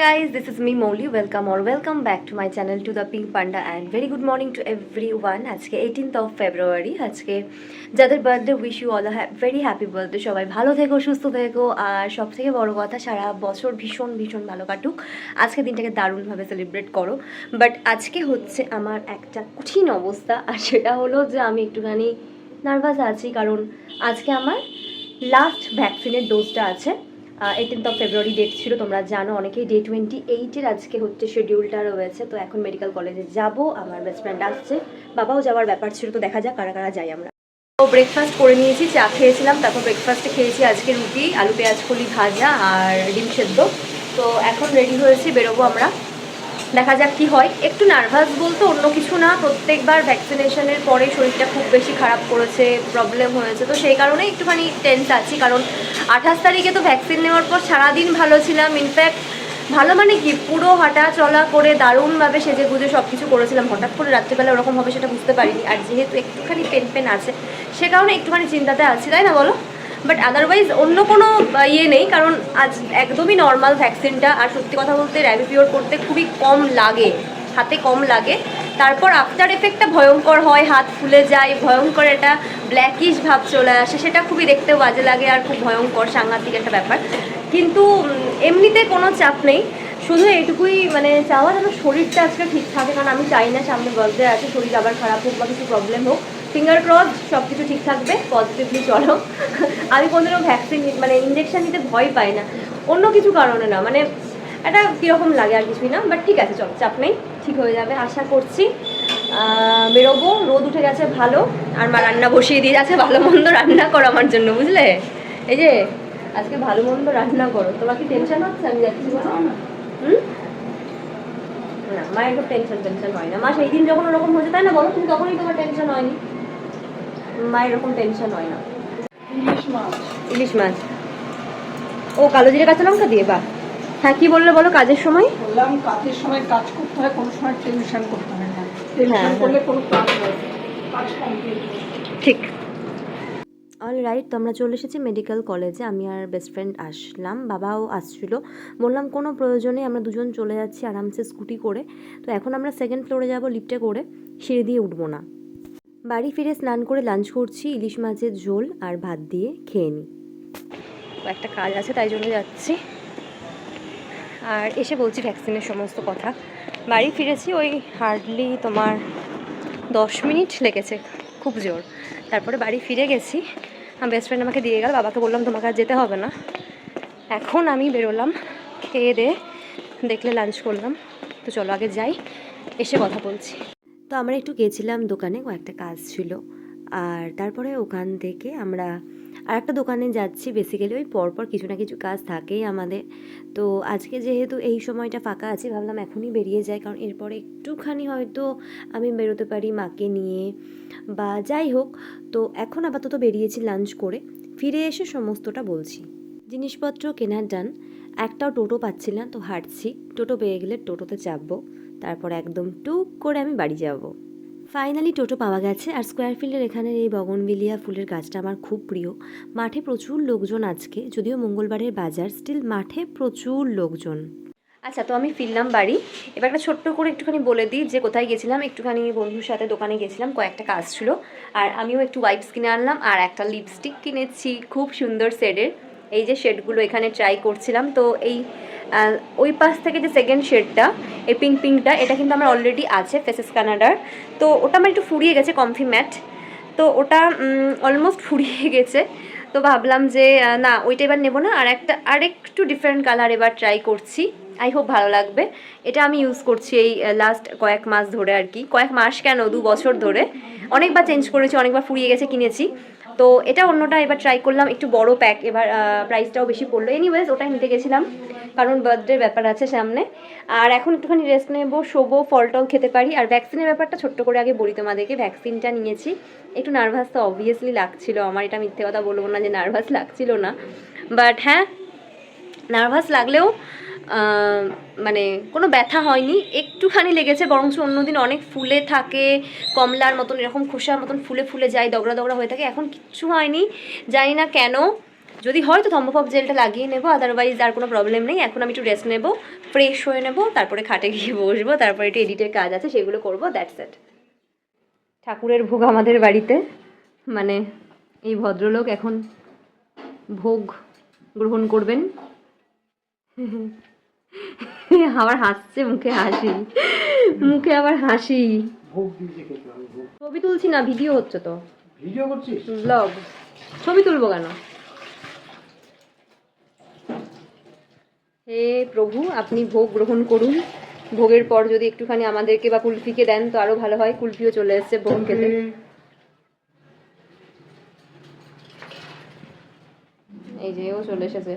guys, this is me Molly welcome or welcome back to my channel, to the pink panda, and very good morning to everyone. আজকে 18th of February, আজকে যাদের birthday wish you all very happy birthday সবাই ভালো থেকো, সুস্থ থেকো, আর সব থেকে বড় কথা, সারা বছর ভীষণ ভীষণ ভালো কাটুক। আজকে দিনটাকে দারুণভাবে সেলিব্রেট করো। বাট আজকে হচ্ছে আমার একটা কঠিন অবস্থা, আর সেটা হলো যে আমি একটুখানি নার্ভাস আছি, কারণ আজকে আমার লাস্ট ভ্যাকসিনের ডোজটা আছে। এইটিনথ অফ ফেব্রুয়ারি ডেট ছিল, তোমরা জানো, অনেকেই ডে টোয়েন্টি এইটের আজকে হচ্ছে শিডিউলটা রয়েছে, তো এখন মেডিকেল কলেজে যাব, আমার বেস্ট ফ্রেন্ড আসছে, বাবাও যাওয়ার ব্যাপার ছিল, তো দেখা যাক কারা কারা যাই আমরা। তো ব্রেকফাস্ট করে নিয়েছি, চা খেয়েছিলাম, তারপর ব্রেকফাস্টে খেয়েছি আজকে রুটি, আলু, পেঁয়াজ, কলি, ভাজা আর ডিম সেদ্ধ। তো এখন রেডি হয়েছি, বেরোবো আমরা। দেখা যাক কি হয়। একটু নার্ভাস বলতে অন্য কিছু না, প্রত্যেকবার ভ্যাকসিনেশনের পরে শরীরটা খুব বেশি খারাপ করেছে প্রবলেম হয়েছে। তো সেই কারণে একটুখানি টেন্স আছি, কারণ আঠাশ তারিখে তো ভ্যাকসিন নেওয়ার পর সারাদিন ভালো ছিলাম। ইনফ্যাক্ট ভালো মানে কি? পুরো হাঁটা চলা করে দারুণভাবে সেজে গুজে সব কিছু করেছিলাম। হঠাৎ করে রাত্রিবেলা ওরকম হবে সেটা বুঝতে পারিনি। আর যেহেতু একটুখানি পেন পেন আছে, সে কারণে একটুখানি চিন্তাতে আছি। তাই না বলো? বাট আদারওয়াইজ অন্য কোনো ইয়ে নেই, কারণ আজ একদমই নর্মাল ভ্যাকসিনটা আর সত্যি কথা বলতে র্যাবিপিওর করতে খুবই কম লাগে, হাতে কম লাগে। তারপর আফটার এফেক্টটা ভয়ঙ্কর হয়, হাত ফুলে যায়, ভয়ঙ্কর একটা ব্ল্যাকিশ ভাব চলে আসে, সেটা খুবই দেখতে বাজে লাগে আর খুব ভয়ঙ্কর সাংঘাতিক একটা ব্যাপার। কিন্তু এমনিতে কোনো চাপ নেই। শুধু এইটুকুই মানে চাওয়া যেন শরীরটা আজকে ঠিক থাকে, কারণ আমি চাই না সামনে বার্থডে আছে, শরীর আবার খারাপ হোক বা কিছু প্রবলেম হোক। ফিঙ্গার ক্রস সব কিছু ঠিক থাকবে পজিটিভলি চলো। আমি কোনোদিনও ভ্যাকসিন মানে ইঞ্জেকশন নিতে ভয় পাই না। অন্য কিছু কারণে না মানে এটা কীরকম লাগে আর কিছুই না বাট ঠিক আছে চলো চাপ নেই ঠিক হয়ে যাবে আশা করছি। বেরোবো রোদ উঠে গেছে ভালো আর মা রান্না বসিয়ে দিয়ে যাচ্ছে ভালো মন্দ রান্না করো আমার জন্য বুঝলে? এই যে আজকে ভালো মন্দ রান্না করো। তোমার কি টেনশন হচ্ছে? আমি যাচ্ছি হুম? না মায়ের খুব টেনশন টেনশন হয় না। মা সেই দিন যখন ওরকম হয়েছে তাই না বলো? তুমি তখনই তোমার টেনশন হয়নি। মায়ের এরকম টেনশন হয় না। ইলিশ মাছ। ইলিশ মাছ। ও কালো জিরে কাঁচা লঙ্কা দিয়ে বা হ্যাঁ কি বললে বলো কাজের সময়? বললাম কাজের সময় কাজ করতে হয় কোনো সময় টেনশন করতে হয় না। টেনশন হ্যাঁ। করলে কোনো কাজ হয় কাজ কমপ্লিট ঠিক। অল রাইট তো আমরা চলে এসেছি মেডিকেল কলেজে আমি আর বেস্ট ফ্রেন্ড আসলাম বাবাও আসছিল। বললাম কোনো প্রয়োজনে আমরা দুজন চলে যাচ্ছি আরামসে স্কুটি করে। তো এখন আমরা সেকেন্ড ফ্লোরে যাব লিফটে করে। সিঁড়ি দিয়ে উঠবো না। বাড়ি ফিরে স্নান করে লাঞ্চ করছি, ইলিশ মাছের ঝোল আর ভাত দিয়ে খেয়ে নিই। একটা কাজ আছে, তাই জন্য যাচ্ছি। আর এসে বলছি ভ্যাকসিনের সমস্ত কথা। বাড়ি ফিরেছি, ওই হার্ডলি তোমার দশ মিনিট লেগেছে, খুব জোর। তারপরে বাড়ি ফিরে গেছি। আমার বেস্ট ফ্রেন্ড আমাকে দিয়ে গেল, বাবাকে বললাম তোমাকে আর যেতে হবে না। এখন আমি বেরোলাম, খেয়ে দিয়ে দেখলে লাঞ্চ করলাম। তো চলো আগে যাই, এসে কথা বলছি। তো আমরা একটু গেছিলাম দোকানে, কয়েকটা কাজ ছিল। আর তারপরে ওখান থেকে আমরা আর একটা দোকানে যাচ্ছি বেসিক্যালি ওই পরপর কিছু না কিছু কাজ থাকেই আমাদের। তো আজকে যেহেতু এই সময়টা ফাঁকা আছি, ভাবলাম এখনই বেরিয়ে যাই, কারণ এরপরে একটুখানি হয়তো আমি বেরোতে পারি মাকে নিয়ে বা যাই হোক। তো এখন আপাতত বেরিয়েছি লাঞ্চ করে, ফিরে এসে সমস্তটা বলছি। জিনিসপত্র কেনার ডান একটাও টোটো পাচ্ছি না, তো হাঁটছি। টোটো পেয়ে গেলে টোটোতে চাপবো। তারপর একদম টুক করে আমি বাড়ি যাব। ফাইনালি টোটো পাওয়া গেছে আর স্কোয়ার ফিল্ডের এখানের এই বগনবিলিয়া ফুলের গাছটা আমার খুব প্রিয়। মাঠে প্রচুর লোকজন আজকে, যদিও মঙ্গলবারের বাজার স্টিল মাঠে প্রচুর লোকজন। আচ্ছা তো আমি ফিরলাম বাড়ি। এবার একটা ছোট্ট করে একটুখানি বলে দিই যে কোথায় গেছিলাম। একটুখানি বন্ধুর সাথে দোকানে গেছিলাম, কয়েকটা কাজ ছিল। আর আমিও একটু ওয়াইপস কিনে আনলাম আর একটা লিপস্টিক কিনেছি, খুব সুন্দর শেডের এই যে শেডগুলো এখানে ট্রাই করছিলাম, তো এই ওই পাশ থেকে যে সেকেন্ড শেডটা এই পিঙ্ক পিঙ্কটা এটা কিন্তু আমার অলরেডি আছে ফেসেস কানাডার তো ওটা আমার একটু ফুরিয়ে গেছে কমফি ম্যাট তো ওটা অলমোস্ট ফুরিয়ে গেছে। তো ভাবলাম যে না, ওইটা এবার নেব না। আর একটা, আরেকটু ডিফারেন্ট কালার এবার ট্রাই করছি। আই হোপ ভালো লাগবে। এটা আমি ইউজ করছি এই লাস্ট কয়েক মাস ধরে আর কি। কয়েক মাস কেন? দু বছর ধরে। অনেকবার চেঞ্জ করেছি, অনেকবার ফুরিয়ে গেছে, কিনেছি। তো এটা অন্যটা এবার ট্রাই করলাম, একটু বড় প্যাক এবার প্রাইসটাও বেশি পড়ল। এনিওয়েজ ওটাই নিতে গেছিলাম, কারণ বার্থডের ব্যাপার আছে সামনে। আর এখন একটুখানি রেস্ট নেব, শোবো, ফল টল খেতে পারি। আর ভ্যাকসিনের ব্যাপারটা ছোট্ট করে আগে বলি তোমাদেরকে ভ্যাকসিনটা নিয়েছি। একটু নার্ভাস তো অবভিয়াসলি লাগছিল আমার, এটা মিথ্যে কথা বলব না যে নার্ভাস লাগছিল না। বাট হ্যাঁ নার্ভাস লাগলেও মানে কোনো ব্যথা হয়নি, একটুখানি লেগেছে, বরঞ্চ অন্যদিন অনেক ফুলে থাকে, কমলার মতন এরকম খোসার মতন ফুলে ফুলে যায়, দগড়া দগড়া হয়ে থাকে, এখন কিচ্ছু হয়নি, জানি না কেন, যদি হয় তো থম্বফপ জেলটা লাগিয়ে নেব আদারওয়াইজ আর কোনো প্রবলেম নেই, এখন আমি একটু রেস্ট নেব ফ্রেশ হয়ে নেব, তারপরে খাটে গিয়ে বসবো, তারপরে একটু এডিটের কাজ আছে, সেগুলো করব দ্যাটস ইট ঠাকুরের ভোগ আমাদের বাড়িতে মানে এই ভদ্রলোক এখন ভোগ গ্রহণ করবেন। আবার হাসছে মুখে হাসি। মুখে আবার হাসি। ছবি তুলছি না ভিডিও হচ্ছে তো। ভিডিও করছিস? ব্লগ ছবি তুলবো কেন? হে প্রভু আপনি ভোগ গ্রহণ করুন। ভোগের পর যদি একটুখানি আমাদেরকে বা কুলফিকে দেন তো আরও ভালো হয়। কুলফিও চলে এসেছে ভোগ খেতে। এই যে ও চলে এসেছে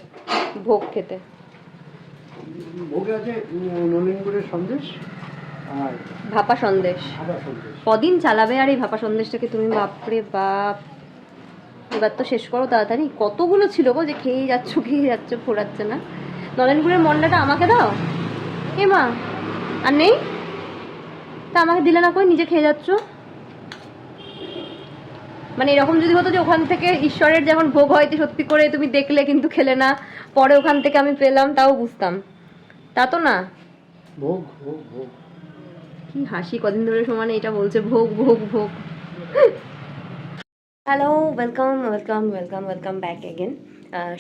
ভোগ খেতে। ভোগে আছে সন্দেশ আর ভাপা সন্দেশ। সাদা সন্দেশ। কদিন চালাবে আর এই ভাপা সন্দেশটাকে তুমি বাপরে বাপ। এবার তো শেষ করো তাড়াতাড়ি। কতগুলো ছিল গো যে খেয়েই যাচ্ছ খেয়ে যাচ্ছ ফোরাচ্ছে না। নলেনগুড়ের মন্ডাটা আমাকে দাও। এ মা আর নেই? তা আমাকে দিলে না কই নিজে খেয়ে যাচ্ছ? মানে এরকম যদি হতো যে ওখান থেকে ঈশ্বরের যেমন ভোগ হয়তো সত্যি করে তুমি দেখলে কিন্তু খেলে না। পরে ওখান থেকে আমি পেলাম তাও বুঝতাম। তা তো না। ভোগ ভোগ ভোগ। কি হাসি কদিন ধরে সমানে এটা বলছে ভোগ ভোগ ভোগ। Hello welcome welcome welcome welcome back again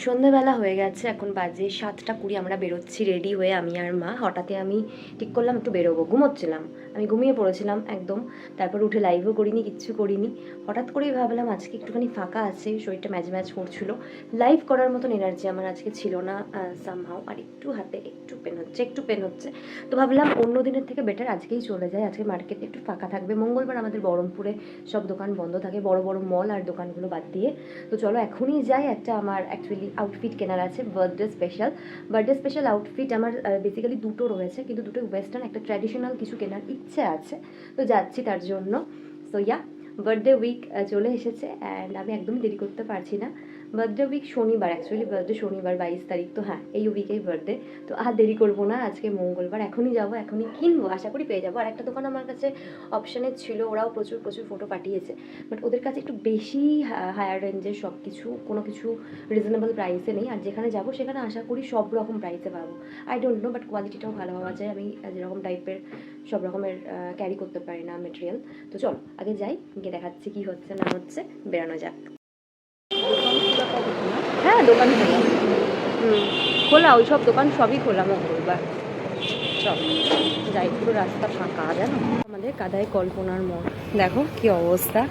সন্ধ্যেবেলা হয়ে গেছে, এখন বাজে সাতটা কুড়ি, আমরা বেরোচ্ছি রেডি হয়ে আমি আর মা। হঠাৎই আমি ঠিক করলাম একটু বেরোবো, ঘুমোচ্ছিলাম। আমি ঘুমিয়ে পড়েছিলাম একদম, তারপর উঠে লাইভও করিনি, কিচ্ছু করিনি। হঠাৎ করেই ভাবলাম আজকে একটুখানি ফাঁকা আছে, শরীরটা ম্যাচ ম্যাচ করছিল। লাইভ করার মতন এনার্জি আমার আজকে ছিল না সামহাও আর একটু হাতে, একটু পেন হচ্ছে, একটু পেন হচ্ছে। তো ভাবলাম অন্য দিনের থেকে বেটার আজকেই চলে যায় আজকে মার্কেটে একটু ফাঁকা থাকবে। মঙ্গলবার আমাদের বহরমপুরে সব দোকান বন্ধ থাকে, বড় বড় মল আর দোকানগুলো বাদ দিয়ে। তো চলো এখনই যাই, একটা আমার অ্যাকচুয়ালি আউটফিট কেনার আছে birthday special birthday special outfit আমার বেসিক্যালি দুটো রয়েছে, কিন্তু দুটো ওয়েস্টার্ন একটা ট্র্যাডিশনাল কিছু কেনার ইচ্ছে আছে। তো যাচ্ছি তার জন্য। সো ইয়া বার্থডে উইক চলে এসেছে অ্যান্ড আমি একদমই দেরি করতে পারছি না। বার্থডে উইক শনিবার অ্যাকচুয়ালি বার্থডে শনিবার বাইশ তারিখ, তো হ্যাঁ এই উইকেই বার্থডে তো আর দেরি করব না, আজকে মঙ্গলবার, এখনই যাব, এখনই কিনবো, আশা করি পেয়ে যাব, আর একটা দোকান আমার কাছে অপশানে ছিল, ওরাও প্রচুর প্রচুর ফটো পাঠিয়েছে বাট ওদের কাছে একটু বেশি হায়ার রেঞ্জের সব কিছু কোনো কিছু রিজনেবল প্রাইসে নেই, আর যেখানে যাব, সেখানে আশা করি সব রকম প্রাইসে পাবো আই ডোন্ট নো বাট কোয়ালিটিটাও ভালো হওয়া যায়, আমি যেরকম টাইপের সব রকমের ক্যারি করতে পারি না মেটেরিয়াল তো চলো, আগে যাই, গিয়ে দেখাচ্ছি কী হচ্ছে, না হচ্ছে, বেরানো যাক। হ্যাঁ দোকান খোলা হুম খোলা ওই সব দোকান সবই খোলা মঙ্গলবার। চল, যাই, পুরো রাস্তা ফাঁকা, জানো? আমাদের কাদায় কল্পনার মোড়। দেখো কি অবস্থা,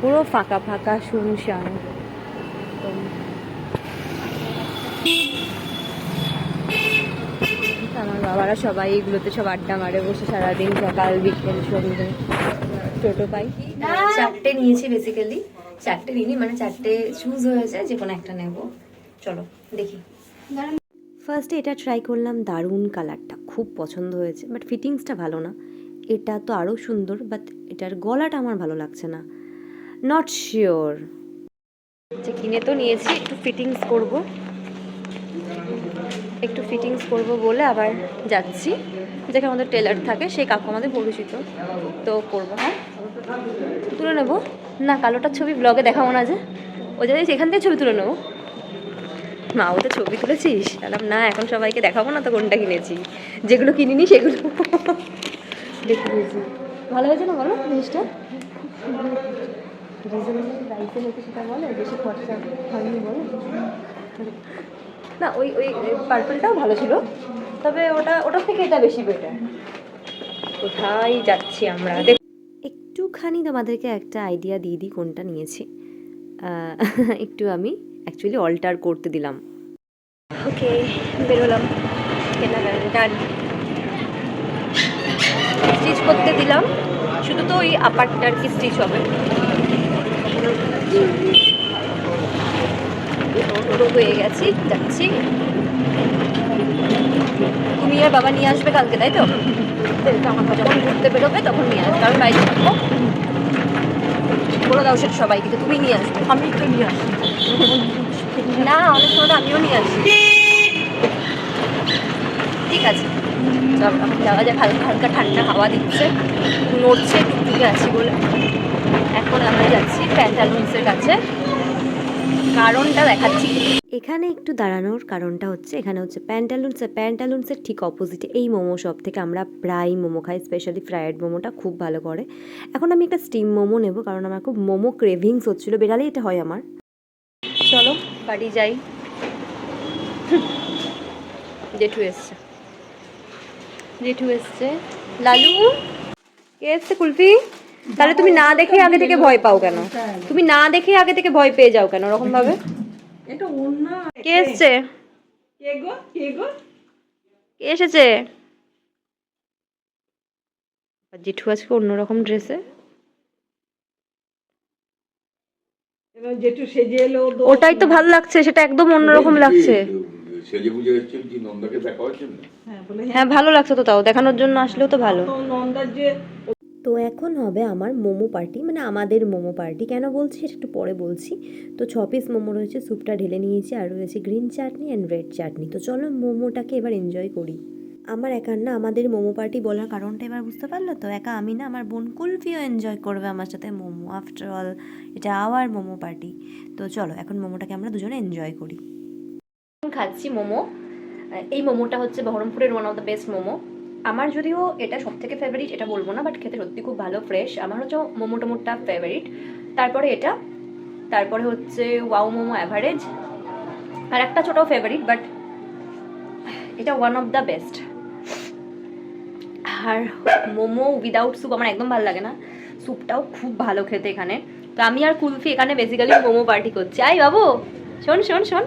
পুরো ফাঁকা ফাঁকা, শুনশান। আমার বাবারা সবাই এগুলোতে সব আড্ডা মারে, বসে সারাদিন সকাল, বিকেল, সন্ধ্যে। টোটো পাই। চারটে নিয়েছি বেসিক্যালি চারটে নিইনি মানে চারটে চুজ হয়েছে যে কোনো একটা নেব। চলো, দেখি। ফার্স্টে এটা ট্রাই করলাম দারুণ কালারটা খুব পছন্দ হয়েছে বাট ফিটিংসটা ভালো না। এটা তো আরও সুন্দর বাট এটার গলাটা আমার ভালো লাগছে না। নট শিওর যে কিনে তো নিয়েছি, একটু ফিটিংস করব। একটু ফিটিংস করব বলে আবার যাচ্ছি। যেখানে আমাদের টেলার থাকে, সেই কাকু আমাদের পরিচিত, তো করব হ্যাঁ? তুলে নেব। না, কালোটার ছবি ব্লগে দেখাবো না যে। ও যদি সেখান থেকে ছবি তুলে নেব। মা ওতে ছবি তুলেছিস? বললাম, না, এখন সবাইকে দেখাবো না তো কোনটা কিনেছি। যেগুলো কিনিনি, সেগুলো। দেখে দিয়েছি ভালো হয়েছে না বলো, জিনিসটা? না, ওই ওই পার্পলটাও ভালো ছিল। তবে ওটা ওটার থেকে এটা বেশি বেটার কোথায় যাচ্ছি আমরা? দেখ একটুখানি তোমাদেরকে একটা আইডিয়া দিয়ে দিই কোনটা নিয়েছি। একটু আমি অ্যাকচুয়ালি অল্টার করতে দিলাম। ওকে বেরোলাম কেনাকাটা স্টিচ করতে দিলাম। শুধু তো ওই আপারটা আর কি স্টিচ হবে। হয়ে গেছি, যাচ্ছি। তুমি আর বাবা নিয়ে আসবে কালকে তাই তো? আমার যখন ঘুরতে বেরোবে তখন নিয়ে আসবে। আমি বাইরে থাকব। বলে দাও সেটা সবাইকে যে তুমি নিয়ে আসবে। আমি তো নিয়ে আসব। না অনেক সময় আমিও নিয়ে আসি। ঠিক আছে। যাওয়া যায় হালকা হালকা ঠান্ডা হাওয়া দিচ্ছে। নড়ছে টুকটুকে আছি বলে। এখন আমরা যাচ্ছি প্যান্টালুন্সের কাছে। কারণটা দেখাচ্ছি। এখানে একটু দাঁড়ানোর কারণটা হচ্ছে, এখানে হচ্ছে প্যান্টালুন্স প্যান্টালুন্সের ঠিক অপোজিটে এই মোমো শপ থেকে আমরা প্রায় মোমো খাই স্পেশালি ফ্রায়েড মোমোটা খুব ভালো করে। এখন আমি একটা স্টিম মোমো নেব, কারণ আমার খুব মোমো ক্রেভিংস হচ্ছিল বেরালেই এটা হয় আমার। চলো, বাড়ি যাই। জেঠু এসছে। জেঠু এসছে। লালু? কে এসছে, কুলফি? তাহলে তুমি না দেখে আগে থেকে ভয় পাও কেন? তুমি না দেখে আগে থেকে ভয় পেয়ে যাও কেন ওরকম ভাবে এটা অন্য কে এসছে? কে গো? কে গো? কে এসেছে? জেঠু আজকে অন্যরকম ড্রেসে এবার সেজে এলো ওটাই তো ভালো লাগছে সেটা একদম অন্যরকম লাগছে। সেজে গুজে এসছেন কি নন্দাকে দেখা হচ্ছে হ্যাঁ হ্যাঁ ভালো লাগছে তো তাও দেখানোর জন্য আসলেও তো ভালো। নন্দার যে তো এখন হবে আমার মোমো পার্টি মানে আমাদের মোমো পার্টি। কেন বলছি? সেটা একটু পরে বলছি। তো ছ পিস মোমো রয়েছে স্যুপটা ঢেলে নিয়েছি, আর রয়েছে green chutney and red chutney তো চলো মোমোটাকে এবার এনজয় করি। আমার একার না, আমাদের মোমো পার্টি বলার কারণটা এবার বুঝতে পারল তো? একা আমি না, আমার বোন কুলফিও এনজয় করবে আমার সাথে মোমো। আফটার অল এটা আওয়ার মোমো পার্টি। তো চলো, এখন মোমোটাকে আমরা দুজনে এনজয় করি। খাচ্ছি মোমো। এই মোমোটা হচ্ছে বহরমপুরের one of the best momo. আমার যদিও এটা সব থেকে ফেভারিট এটা বলব না বাট খেতে সত্যি খুব ভালো ফ্রেশ আমার হচ্ছে মোমো টোমোটা ফেভারিট তারপরে এটা, তারপরে হচ্ছে ওয়াও মোমো অ্যাভারেজ আর একটা ছোটো ফেভারিট বাট এটা ওয়ান অফ দ্য বেস্ট আর মোমো উইদাউট স্যুপ আমার একদম ভালো লাগে না। স্যুপটাও খুব ভালো খেতে এখানে। তো আমি আর কুলফি এখানে বেসিক্যালি মোমো পার্টি করছি। আই বাবু, শোন শোন শোন।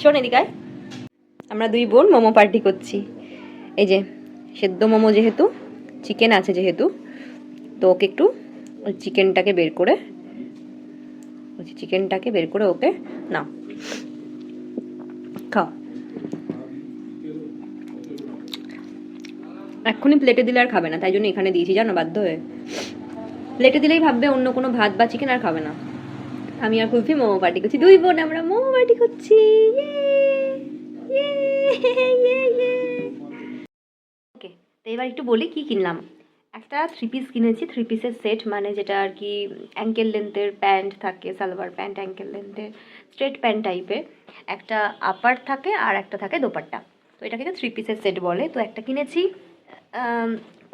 শোন এদিকে আয়। আমরা দুই বোন মোমো পার্টি করছি। এই যে সেদ্ধ মোমো যেহেতু চিকেন আছে যেহেতু, তো ওকে একটু চিকেনটাকে বের করে চিকেনটাকে বের করে ওকে না খাও। এক্ষুনি প্লেটে দিলে আর খাবে না, তাই জন্য এখানে দিয়েছি, জানো, বাধ্য হয়ে। প্লেটে দিলেই ভাববে অন্য কোনো ভাত বা চিকেন আর খাবে না। আমি আর কুলফি মোমো পার্টি করছি। দুই বোন, আমরা মোমো পার্টি করছি। ওকে তো এবার একটু বলি কি কিনলাম। একটা থ্রি পিস কিনেছি থ্রি পিসের সেট মানে যেটা আর কি অ্যাঙ্কেল লেন্থের প্যান্ট থাকে সালোয়ার প্যান্ট অ্যাঙ্কেল লেন্থের স্ট্রেট প্যান্ট টাইপের একটা আপার থাকে আর একটা থাকে দোপাট্টা। তো এটাকে থ্রি পিসের সেট বলে। তো একটা কিনেছি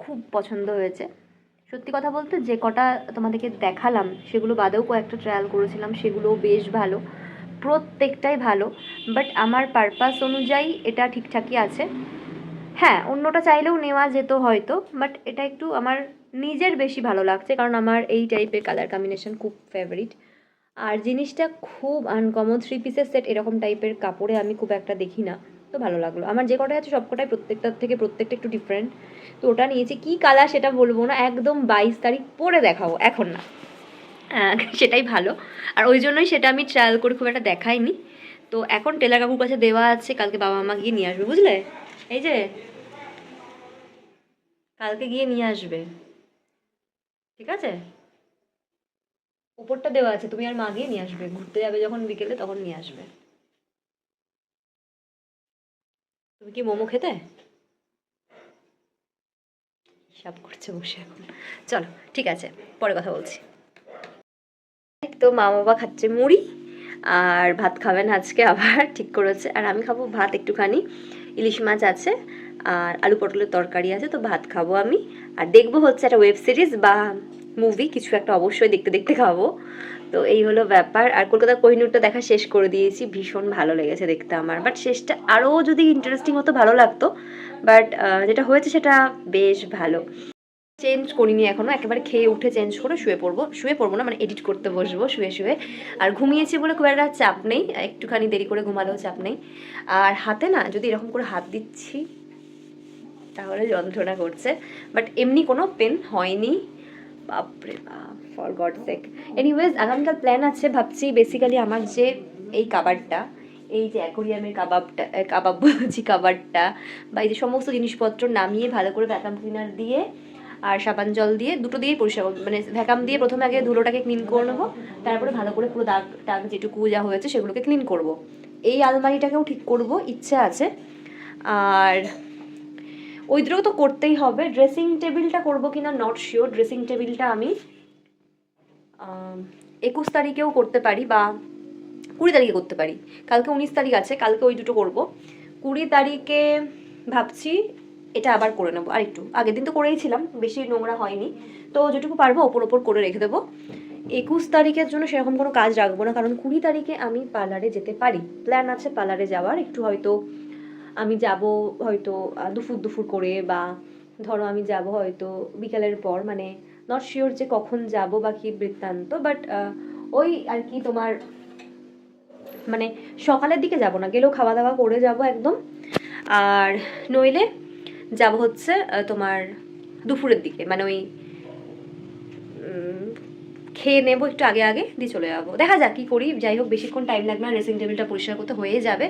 খুব পছন্দ হয়েছে। সত্যি কথা বলতে যে কটা তোমাদেরকে দেখালাম, সেগুলো বাদেও কয়েকটা ট্রায়াল করেছিলাম, সেগুলোও বেশ ভালো। প্রত্যেকটাই ভালো বাট আমার পারপাস অনুযায়ী এটা ঠিকঠাকই আছে। হ্যাঁ অন্যটা চাইলেও নেওয়া যেত হয়তো বাট এটা একটু আমার নিজের বেশি ভালো লাগছে, কারণ আমার এই টাইপের কালার কম্বিনেশন খুব ফেভারিট আর জিনিসটা খুব আনকমন থ্রি পিসের সেট এরকম টাইপের কাপড়ে আমি খুব একটা দেখি না, তো ভালো লাগল। আমার যে কটাই আছে সব কটাই প্রত্যেকটার থেকে প্রত্যেকটা একটু ডিফারেন্ট তো ওটা নিয়েছি। কী কালার সেটা বলব না, একদম বাইশ তারিখ পরে দেখাবো, এখন না। সেটাই ভালো। আর ওই জন্যই সেটা আমি ট্রায়াল করে খুব একটা দেখাইনি। তো এখন টেলার কাকুর কাছে দেওয়া আছে, কালকে বাবা মা গিয়ে নিয়ে আসবে, বুঝলে? এই যে কালকে গিয়ে নিয়ে আসবে। ঠিক আছে? উপরটা দেওয়া আছে, তুমি আর মা গিয়ে নিয়ে আসবে। ঘুরতে যাবে যখন বিকেলে তখন নিয়ে আসবে। তুমি কি মোমো খেতে? হিসাব করছে বসে এখন। চলো, ঠিক আছে, পরে কথা বলছি। তো মা বাবা খাচ্ছে মুড়ি, আর ভাত খাবেন আজকে আবার, ঠিক করেছে। আর আমি খাব ভাত একটুখানি। ইলিশ মাছ আছে আর আলু পটলের তরকারি আছে, তো ভাত খাব আমি। আর দেখব হচ্ছে একটা ওয়েব সিরিজ বা মুভি কিছু একটা অবশ্যই দেখতে দেখতে খাব। তো এই হলো ব্যাপার। আর কলকাতার কোহিনুরটা দেখা শেষ করে দিয়েছি, ভীষণ ভালো লেগেছে দেখতে আমার। বাট শেষটা আরও যদি ইন্টারেস্টিং হতো, ভালো লাগতো। বাট যেটা হয়েছে সেটা বেশ ভালো। চেঞ্জ করিনি এখনও একেবারে খেয়ে উঠে চেঞ্জ করে শুয়ে পড়ব। শুয়ে পড়ব না মানে এডিট করতে বসবো, শুয়ে শুয়ে। আর ঘুমিয়েছি বলে খুব একটা চাপ নেই, একটুখানি দেরি করে ঘুমালেও চাপ নেই। আর হাতে না, যদি এরকম করে হাত দিচ্ছি তাহলে যন্ত্রণা করছে বাট এমনি কোনো পেন হয়নি বাপরে বাপ ফর গড সেক এনিওয়েজ আগামীকাল প্ল্যান আছে, ভাবছি বেসিক্যালি আমার যে এই কাবারটা এই যে অ্যাকোরিয়ামের কাবাবটা কাবাব বলছি কাবারটা বা এই যে সমস্ত জিনিসপত্র নামিয়ে ভালো করে ভ্যাকাম ক্লিনার দিয়ে আর সাবান জল দিয়ে দুটো দিয়েই পরিষ্কার। মানে ভ্যাকাম দিয়ে প্রথমে আগে ধুলোটাকে ক্লিন করে নেব, তারপরে ভালো করে পুরো দাগ টাগ যেটুকু যা হয়েছে সেগুলোকে ক্লিন করব। এই আলমারিটাকেও ঠিক করব, ইচ্ছে আছে আর ওই দুটো তো করতেই হবে। ড্রেসিং টেবিলটা করব কিনা নট শিওর ড্রেসিং টেবিলটা আমি একুশ তারিখেও করতে পারি বা কুড়ি তারিখে করতে পারি। কালকে উনিশ তারিখ আছে, কালকে ওই দুটো করব। কুড়ি তারিখে ভাবছি এটা আবার করে নেব। আর একটু, আগের দিন তো করেইছিলাম বেশি নোংরা হয়নি। তো যেটুকু পারব ওপর ওপর করে রেখে দেবো। একুশ তারিখের জন্য সেরকম কোনো কাজ রাখব না, কারণ কুড়ি তারিখে আমি পার্লারে যেতে পারি। প্ল্যান আছে পার্লারে যাওয়ার, একটু হয়তো আমি যাব হয়তো আহ, দুপুর দুপুর করে বা ধরো আমি যাব হয়তো বিকালের পর মানে নট শিওর যে কখন যাব বা কি বৃত্তান্ত বাট ওই আর কি তোমার মানে সকালের দিকে যাব না গেলেও খাওয়া দাওয়া করে যাব একদম। আর নইলে যাব হচ্ছে তোমার দুপুরের দিকে মানে ওই খেয়ে নেব একটু আগে আগে দিয়ে চলে যাব। দেখা যাক কী করি। যাই হোক বেশিক্ষণ টাইম লাগবে না ড্রেসিং টেবিলটা পরিষ্কার করতে হয়ে যাবে।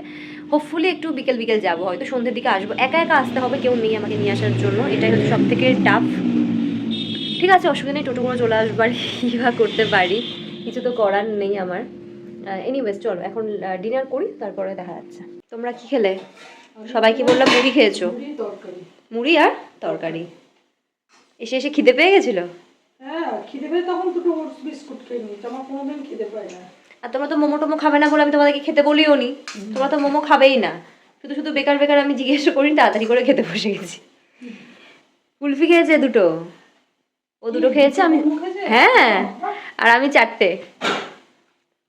হোপফুলি একটু বিকেল বিকেল যাব হয়তো সন্ধ্যের দিকে আসব। একা একা আসতে হবে কেউ নেই আমাকে নিয়ে আসার জন্য। এটাই হচ্ছে সব থেকে টাফ ঠিক আছে অসুবিধা নেই টোটো করে চলে আসবার কী বা করতে পারি। কিছু তো করার নেই আমার। এনিওয়েজ চলো এখন ডিনার করি তারপরে দেখা যাচ্ছে। তোমরা কি খেলে? সবাই কি বললাম মুড়ি খেয়েছো? মুড়ি আর তরকারি। এসে এসে খিদে পেয়ে গেছিল? হ্যাঁ খিদে পেয়ে তখন দুটো ওটস বিস্কুট খেয়ে নিয়েছি। আমার কোনোদিন খিদে পায় না। আর তোমরা তো মোমো টোমো খাবে না বলে আমি তোমাদেরকে খেতে বলিও নি। তোমরা তো মোমো খাবেই না। শুধু শুধু বেকার বেকার আমি জিজ্ঞেস করি তাড়াতাড়ি করে খেতে বসে গেছি। কুলফি খেয়েছে দুটো। ও দুটো খেয়েছে আমি হ্যাঁ আর আমি চারটে।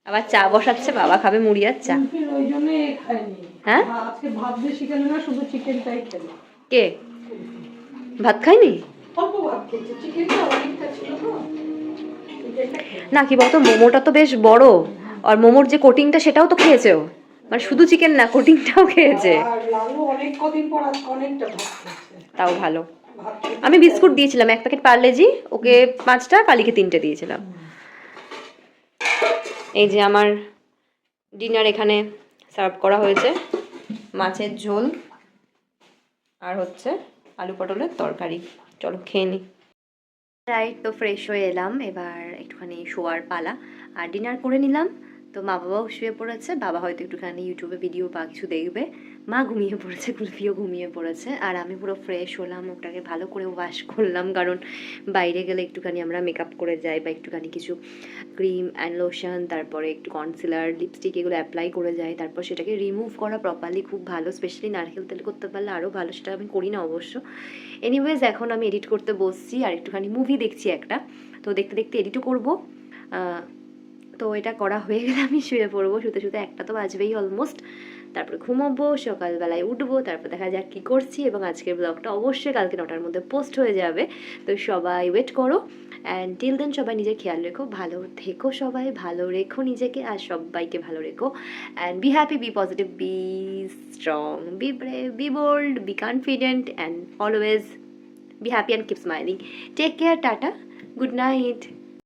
আবার চা বসাচ্ছে বাবা খাবে মুড়ি আর চা। হ্যাঁ? কে? ভাত খাইনি অল্প ভাত খেয়েছে চিকেনটা অনেকটা ছিল তো। না কি বলতো মোমোটা তো বেশ বড় আর মোমোর যে কোটিংটা সেটাও তো খেয়েছে মানে শুধু চিকেন না কোটিংটাও খেয়েছে। অনেক কদিন পর অনেকটা তাও ভালো। আমি বিস্কুট দিয়েছিলাম এক প্যাকেট পার্লেজি ওকে পাঁচটা কালিকে তিনটে দিয়েছিলাম। এই যে আমার ডিনার এখানে সার্ভ করা হয়েছে মাছের ঝোল আর হচ্ছে আলু পটলের তরকারি। চলো খেয়ে নি। রাইট তো ফ্রেশ হয়ে এলাম। এবার একটুখানি শোয়ার পালা। আর ডিনার করে নিলাম। তো মা বাবাও শুয়ে পড়েছে, বাবা হয়তো একটুখানি ইউটিউবে ভিডিও বা কিছু দেখবে। মা ঘুমিয়ে পড়েছে, কুলফিও ঘুমিয়ে পড়েছে। আর আমি পুরো ফ্রেশ হলাম, ওটাকে ভালো করে ওয়াশ করলাম, কারণ বাইরে গেলে একটুখানি আমরা মেকআপ করে যাই বা একটুখানি কিছু ক্রিম অ্যান্ড লোশন তারপরে একটু কনসিলার লিপস্টিক এগুলো অ্যাপ্লাই করে যাই, তারপর সেটাকে রিমুভ করা প্রপারলি খুব ভালো স্পেশালি নারকেল তেল করতে পারলে আরও ভালো, সেটা আমি করি না অবশ্য। এনিওয়েজ এখন আমি এডিট করতে বসছি, আর একটুখানি মুভি দেখছি একটা। তো দেখতে দেখতে এডিটও করব। তো এটা করা হয়ে গেলে আমি শুয়ে পড়ব, শুতে শুতে একটা তো বাজবেই অলমোস্ট তারপরে ঘুমাবো, সকালবেলায় উঠবো, তারপর দেখা যাক কী করছি এবং আজকের ব্লগটা অবশ্যই কালকে নটার মধ্যে পোস্ট হয়ে যাবে। তো সবাই ওয়েট করো অ্যান্ড টিল দেন সবাই নিজের খেয়াল রেখো, ভালো থেকো সবাই, ভালো রেখো নিজেকে আর সবাইকে ভালো রেখো। And be happy be positive be strong be brave be bold be confident and always be happy and keep smiling take care tata good night.